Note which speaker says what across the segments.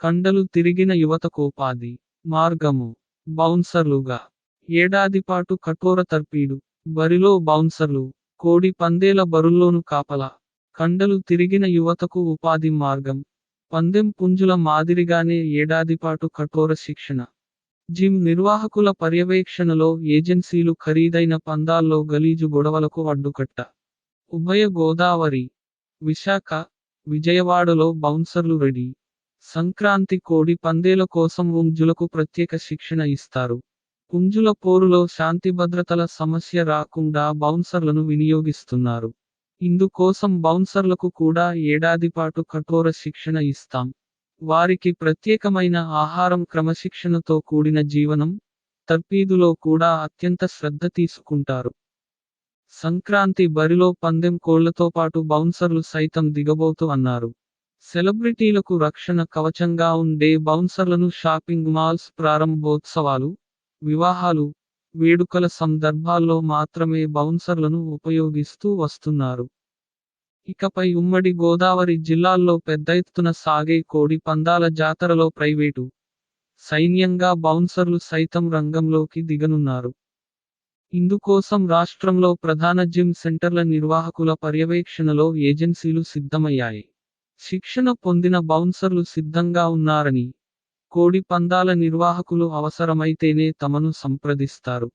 Speaker 1: కండలు తిరిగిన యువతకు ఉపాధి మార్గము. బౌన్సర్లుగా. ఏడాదిపాటు కఠోర తర్పీడు. బరిలో బౌన్సర్లు. కోడి పందేల బరుల్లోను కాపల. కండలు తిరిగిన యువతకు ఉపాధి మార్గం. పందెం పుంజుల మాదిరిగానే ఏడాదిపాటు కఠోర శిక్షణ. జిమ్ నిర్వాహకుల పర్యవేక్షణలో ఏజెన్సీలు ఖరీదైన పందాల్లో గలీజు గొడవలకు అడ్డుకట్ట. ఉభయ గోదావరి విశాఖ విజయవాడలో బౌన్సర్లు రెడీ. సంక్రాంతి కోడి పందేల కోసం ఉంజులకు ప్రత్యేక శిక్షణ ఇస్తారు. ఉంజుల పోరులో శాంతి భద్రతల సమస్య రాకుండా బౌన్సర్లను వినియోగిస్తున్నారు. ఇందుకోసం బౌన్సర్లకు కూడా ఏడాదిపాటు కఠోర శిక్షణ ఇస్తాం. వారికి ప్రత్యేకమైన ఆహారం క్రమశిక్షణతో కూడిన జీవనం తర్పీదులో కూడా అత్యంత శ్రద్ధ తీసుకుంటారు. సంక్రాంతి బరిలో పందెం కోళ్ళతో పాటు బౌన్సర్లు సైతం దిగబోతు అన్నారు. సెలబ్రిటీలకు రక్షణ కవచంగా ఉండే బౌన్సర్లను షాపింగ్ మాల్స్ ప్రారంభోత్సవాలు వివాహాలు వేడుకల సందర్భాల్లో మాత్రమే బౌన్సర్లను ఉపయోగిస్తూ వస్తున్నారు. ఇకపై ఉమ్మడి గోదావరి జిల్లాల్లో పెద్ద ఎత్తున సాగే కోడి పందాల జాతరలో ప్రైవేటు సైన్యంగా బౌన్సర్లు సైతం రంగంలోకి దిగనున్నారు. ఇందుకోసం రాష్ట్రంలో ప్రధాన జిమ్ సెంటర్ల నిర్వాహకుల పర్యవేక్షణలో ఏజెన్సీలు సిద్ధమయ్యాయి. శిక్షణ పొందిన బౌన్సర్లు సిద్ధంగా ఉన్నారని కోడి పందాల నిర్వాహకులు అవసరమైతేనే తమను సంప్రదిస్తారు.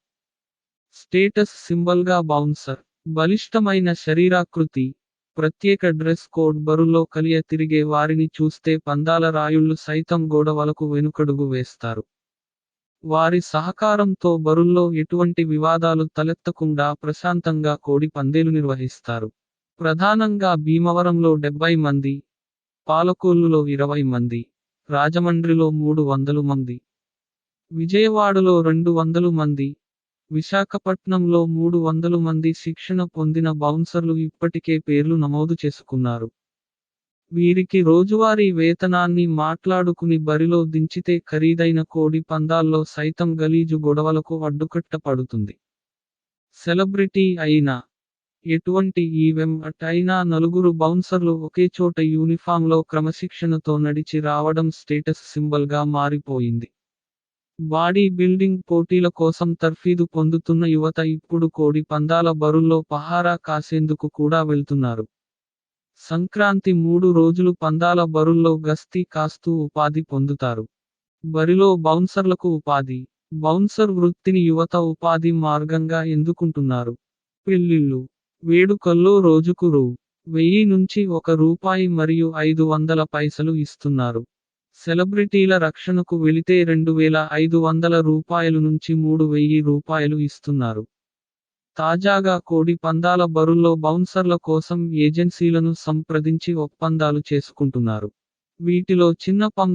Speaker 1: Status సింబల్గా bouncer. బలిష్టమైన శరీరాకృతి ప్రత్యేక డ్రెస్ కోడ్ బరులో కలియ తిరిగే వారిని చూస్తే పందాల రాయుళ్ళు సైతం గోడవలకు వెనుకడుగు వేస్తారు. వారి సహకారంతో బరుల్లో ఎటువంటి వివాదాలు తలెత్తకుండా ప్రశాంతంగా కోడి పందేలు నిర్వహిస్తారు. ప్రధానంగా భీమవరంలో డెబ్బై మంది పాలకోల్లులో ఇరవై మంది రాజమండ్రిలో మూడు వందలు మంది విజయవాడలో రెండు వందలు మంది విశాఖపట్నంలో మూడు వందలు మంది శిక్షణ పొందిన బౌన్సర్లు ఇప్పటికే పేర్లు నమోదు చేసుకున్నారు. వీరికి రోజువారీ వేతనాన్ని మాట్లాడుకుని బరిలో దించితే ఖరీదైన కోడి పందాల్లో సైతం గలీజు గొడవలకు అడ్డుకట్ట పడుతుంది సెలబ్రిటీ అయినా ఎటువంటి ఈవెంట్ అయినా నలుగురు బౌన్సర్లు ఒకే చోట యూనిఫామ్లో క్రమశిక్షణతో నడిచి రావడం స్టేటస్ సింబల్గా మారిపోయింది. బాడీ బిల్డింగ్ పోటీల కోసం తర్ఫీదు పొందుతున్న యువత ఇప్పుడు కోడి పందాల బరుల్లో పహారా కాసేందుకు కూడా వెళ్తున్నారు. సంక్రాంతి మూడు రోజులు పందాల బరుల్లో గస్తీ కాస్తూ ఉపాధి పొందుతారు. బరిలో బౌన్సర్లకు ఉపాధి. బౌన్సర్ వృత్తిని యువత ఉపాధి మార్గంగా ఎందుకుంటున్నారు? పెళ్ళిళ్ళు వేడుకల్లో రోజుకు రూ. వెయ్యి నుంచి ఒక రూపాయి మరియు ఐదు వందల పైసలు ఇస్తున్నారు. సెలబ్రిటీల రక్షణకు వెళితే రెండు వేల ఐదు వందల రూపాయలు నుంచి మూడు వెయ్యి రూపాయలు ఇస్తున్నారు. తాజాగా కోడి పందాల బరుల్లో బౌన్సర్ల కోసం ఏజెన్సీలను సంప్రదించి ఒప్పందాలు చేసుకుంటున్నారు. వీటిలో చిన్న పం